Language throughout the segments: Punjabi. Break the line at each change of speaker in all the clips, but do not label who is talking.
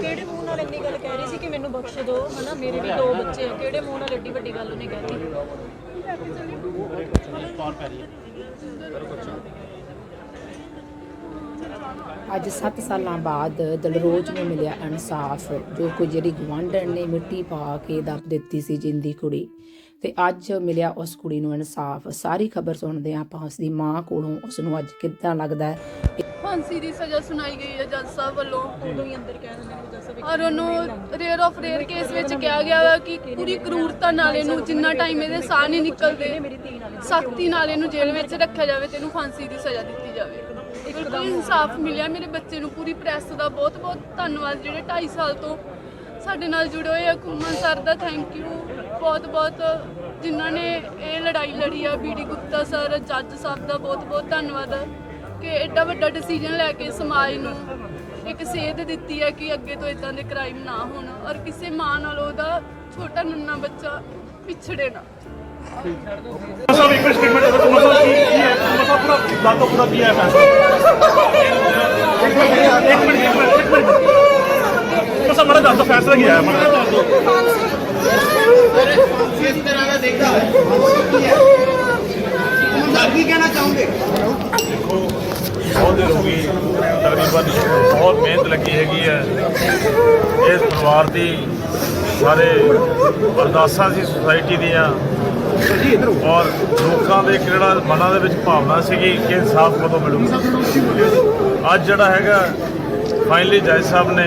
ਕਿਹੜੇ ਮੂੰਹ ਨਾਲ ਇੰਨੀ ਗੱਲ ਕਹਿ ਰਹੀ ਸੀ ਕਿ ਮੈਨੂੰ ਬਖਸ਼ ਦਿਓ, ਹਨਾ? ਮੇਰੇ ਵੀ ਦੋ ਬੱਚੇ ਆ। ਕਿਹੜੇ ਮੂੰਹ ਨਾਲ ਏਡੀ ਵੱਡੀ ਗੱਲ ਉਹਨੇ ਕਹਿਤੀ?
ਅੱਜ 7 ਸਾਲਾਂ ਬਾਅਦ ਦਲਰੋਜ਼ ਨੂੰ ਮਿਲਿਆ ਇਨਸਾਫ, ਜੋ ਕੋਈ ਜਿਹੜੀ ਗਵਾਂਢਣ ਨੇ ਮਿੱਟੀ ਪਾ ਕੇ ਦੱਬ ਦਿੱਤੀ ਸੀ ਜਿੰਦੀ ਕੁੜੀ। ਤੇ ਅੱਜ ਮਿਲਿਆ ਉਸ ਕੁੜੀ ਨੂੰ ਇਨਸਾਫ। ਸਾਰੀ ਖਬਰ ਸੁਣਦੇ ਆਪਾਂ ਉਸ ਦੀ ਮਾਂ ਕੋਲੋਂ ਉਸ ਨੂੰ ਅੱਜ ਕਿੱਦਾਂ ਲੱਗਦਾ ਹੈ?
ਫਾਂਸੀ ਦੀ ਸਜ਼ਾ ਸੁਣਾਈ ਗਈ ਹੈ ਜੱਜ ਸਾਹਿਬ ਵੱਲੋਂ।
ਉਦੋਂ ਹੀ ਅੰਦਰ ਕਹਿ ਦਿੰਦੇ ਨੇ ਜੱਜ ਸਾਹਿਬ
ਔਰ ਉਹਨੂੰ ਰੇਅਰ ਆਫ ਰੇਅਰ ਕੇਸ ਵਿੱਚ ਕਿਹਾ ਗਿਆ ਵਾ ਕਿ ਪੂਰੀ ਕਰੂਰਤਾ ਨਾਲ ਇਹਨੂੰ ਜਿੰਨਾ ਟਾਈਮ ਇਹਦੇ ਸਾਹ ਨਹੀਂ ਨਿਕਲਦੇ ਸਖਤੀ ਨਾਲ ਇਹਨੂੰ ਜੇਲ੍ਹ ਵਿੱਚ ਰੱਖਿਆ ਜਾਵੇ ਤੇ ਇਹਨੂੰ ਫਾਂਸੀ ਦੀ ਸਜ਼ਾ ਦਿੱਤੀ ਜਾਵੇ। ਬਿਲਕੁਲ ਇਨਸਾਫ ਮਿਲਿਆ ਮੇਰੇ ਬੱਚੇ ਨੂੰ ਪੂਰੀ ਪ੍ਰੈਸ ਦਾ ਬਹੁਤ ਬਹੁਤ ਧੰਨਵਾਦ। ਜਿਹੜੇ 2.5 ਸਾਲ ਤੋਂ ਸਾਡੇ ਨਾਲ ਜੁੜੇ ਹੋਏ ਆ ਕੁਮਨ ਸਰ ਦਾ ਥੈਂਕ ਯੂ ਬਹੁਤ ਬਹੁਤ ਜਿਨ੍ਹਾਂ ਨੇ ਇਹ ਲੜਾਈ ਲੜੀ ਆ ਬੀਡੀ ਗੁਪਤਾ ਸਰ ਜੱਜ ਸਾਹਿਬ ਦਾ ਬਹੁਤ ਬਹੁਤ ਧੰਨਵਾਦ ਕਿ ਐਡਾ ਵੱਡਾ ਡਿਸੀਜਨ ਲੈ ਕੇ ਸਮਾਜ ਨੂੰ ਇੱਕ ਸੇਧ ਦਿੱਤੀ ਹੈ ਕਿ ਅੱਗੇ ਤੋਂ ਇਦਾਂ ਦੇ ਕ੍ਰਾਈਮ ਨਾ ਹੋਣ ਔਰ ਕਿਸੇ ਮਾਂ ਨਾਲ ਉਹਦਾ ਛੋਟਾ ਨੰਨਾ ਬੱਚਾ ਪਿਛੜੇ ਨਾ।
ਸਭ ਇੱਕ ਸਟੇਟਮੈਂਟ ਦੇ ਤੁਮ ਕੀ ਹੈ? ਤੁਮ ਪੂਰਾ ਦਾਤੋ ਪੂਰਾ ਕੀ ਹੈ ਫੈਸਲਾ ਇੱਕ ਮਿੰਟ ਇੱਕ ਮਿੰਟ। ਇੱਕ ਮਿੰਟ ਇੱਕ ਮਿੰਟ ਤੁਮ ਫੈਸਲਾ ਕੀ ਹੈ ਮੜਾ ਦੱਸ ਦਿਓ।
ਇਸ ਤਰ੍ਹਾਂ ਦਾ ਦੇਖਦਾ ਹੈ ਹੁਣ ਕੀ ਕਹਿਣਾ ਚਾਹੋਗੇ
ਬਹੁਤ ਦੇਰ ਹੋ ਗਈ ਤਕਰੀਬਨ ਬਹੁਤ ਮਿਹਨਤ ਲੱਗੀ ਹੈਗੀ ਹੈ। ਇਸ ਪਰਿਵਾਰ ਦੀ ਸਾਰੇ ਅਰਦਾਸਾਂ ਸੀ, ਸੁਸਾਇਟੀ ਦੀਆਂ। ਔਰ ਲੋਕਾਂ ਦੇ ਕਿਹੜਾ ਮਨਾਂ ਦੇ ਵਿੱਚ ਭਾਵਨਾ ਸੀਗੀ ਕਿ ਇਨਸਾਫ ਕਦੋਂ ਮਿਲੂਗਾ। ਅੱਜ ਜਿਹੜਾ ਹੈਗਾ ਫਾਈਨਲੀ ਜੱਜ ਸਾਹਿਬ ਨੇ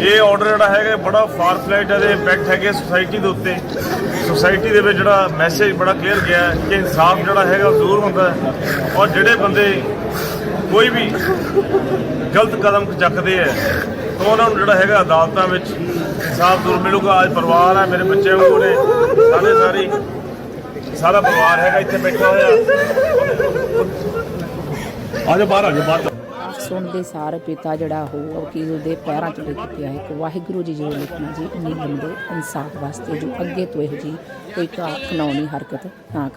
ਇਹ ਆਰਡਰ ਜਿਹੜਾ ਹੈਗਾ ਬੜਾ ਫਾਰ ਫਲਾਈਟ ਇਹਦੇ ਇੰਪੈਕਟ ਹੈਗੇ ਸੋਸਾਇਟੀ ਦੇ ਉੱਤੇ। ਸੋਸਾਇਟੀ ਦੇ ਵਿੱਚ ਜਿਹੜਾ ਮੈਸੇਜ ਬੜਾ ਕਲੀਅਰ ਗਿਆ ਕਿ ਇਨਸਾਫ ਜਿਹੜਾ ਹੈਗਾ ਉਹ ਜ਼ਰੂਰ ਹੁੰਦਾ ਔਰ ਜਿਹੜੇ ਬੰਦੇ ਕੋਈ ਵੀ ਗਲਤ ਕਦਮ ਚੱਕਦੇ ਹੈ, ਤਾਂ ਉਹਨਾਂ ਨੂੰ ਜਿਹੜਾ ਹੈਗਾ ਅਦਾਲਤਾਂ ਵਿੱਚ ਇਨਸਾਫ ਜ਼ਰੂਰ ਮਿਲੂਗਾ। ਅੱਜ ਪਰਿਵਾਰ ਹੈ, ਮੇਰੇ ਬੱਚੇ ਵਾਂਗੂ ਨੇ, ਸਾਰੇ ਸਾਰਾ ਪਰਿਵਾਰ ਹੈਗਾ ਇੱਥੇ ਬੈਠਾ ਹੋਇਆ। ਆਜੋ ਬਾਹਰ ਆਜੋ ਬਾਹਰ।
ਸੁਣਦੇ ਸਾਰ ਪਿਤਾ ਜਿਹੜਾ ਉਹ ਵਕੀਲ ਦੇ ਪੈਰਾਂ 'ਚ ਡਿੱਗ ਪਿਆ ਹੈ ਕਿ ਵਾਹਿਗੁਰੂ ਜੀ ਜੋ ਲਿਖਣਾ ਜੀ ਨੀਲਮ ਬੰਦੇ ਇਨਸਾਫ ਵਾਸਤੇ ਜੋ ਅੱਗੇ ਤੋਂ ਇਹੋ ਜੀ ਕੋਈ ਕਾਖਨਾਉਣੀ ਹਰਕਤ ਨਾ ਕਰ।